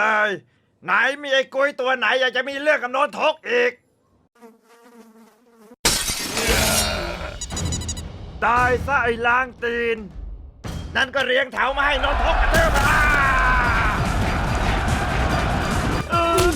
ตายไหนมีไอ้กุยตัวไหนอยากจะมีเรื่องกับโนนทกอีก ตายซะไอ้ล้างตีน นั่นก็เรียงแถวมาให้โนนทกกระเทืบอ่าเออ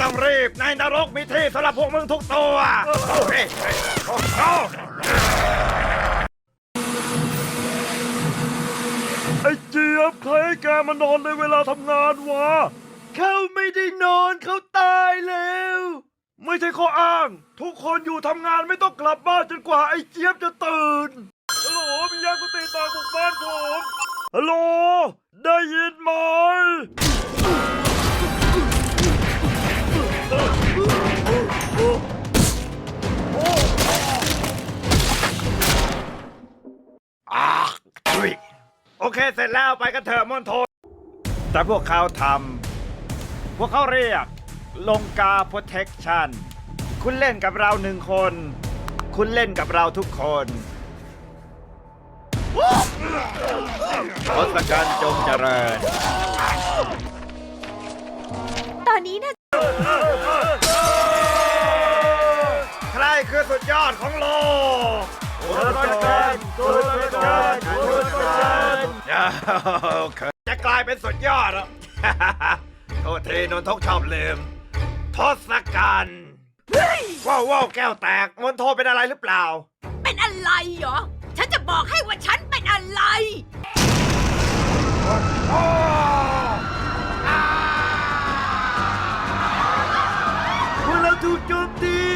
ต้องรีบ ในนรกมีที่สำหรับพวกมึงทุกตัวโอ้ยโอ้โหไอ้เจี๊ยบใครให้แกมานอนในเวลาทำงานวะ เขาไม่ได้นอนเขาตายแล้ว ไม่ใช่ข้ออ้าง ทุกคนอยู่ทำงานไม่ต้องกลับบ้านจนกว่าไอ้เจี๊ยบจะตื่นฮัลโหลมียากุฏิตายบุกบ้านผมฮัลโหลได้ยินไหม โอเค เสร็จแล้วไปกันเถอะมอนโทนแต่พวกเขาทำ พวกเขาเรียก ลงกา protection คุณเล่นกับเราหนึ่งคน คุณเล่นกับเราทุกคนทศกัณฐ์จงเจริญ ตอนนี้นะใครคือสุดยอดของโลกทศกัณฐ์ทศกัณฐ์ทศกัณฐ์ จะกลายเป็นสุดยอดหรอโทษทนนทกชอบลืมทศกัณฐ์ว้าวว้าวแก้วแตกมนโทเป็นอะไรหรือเปล่า เป็นอะไรเหรอ ฉันจะบอกให้ว่าฉันเป็นอะไร โอ้พวกเราถูกโจมตี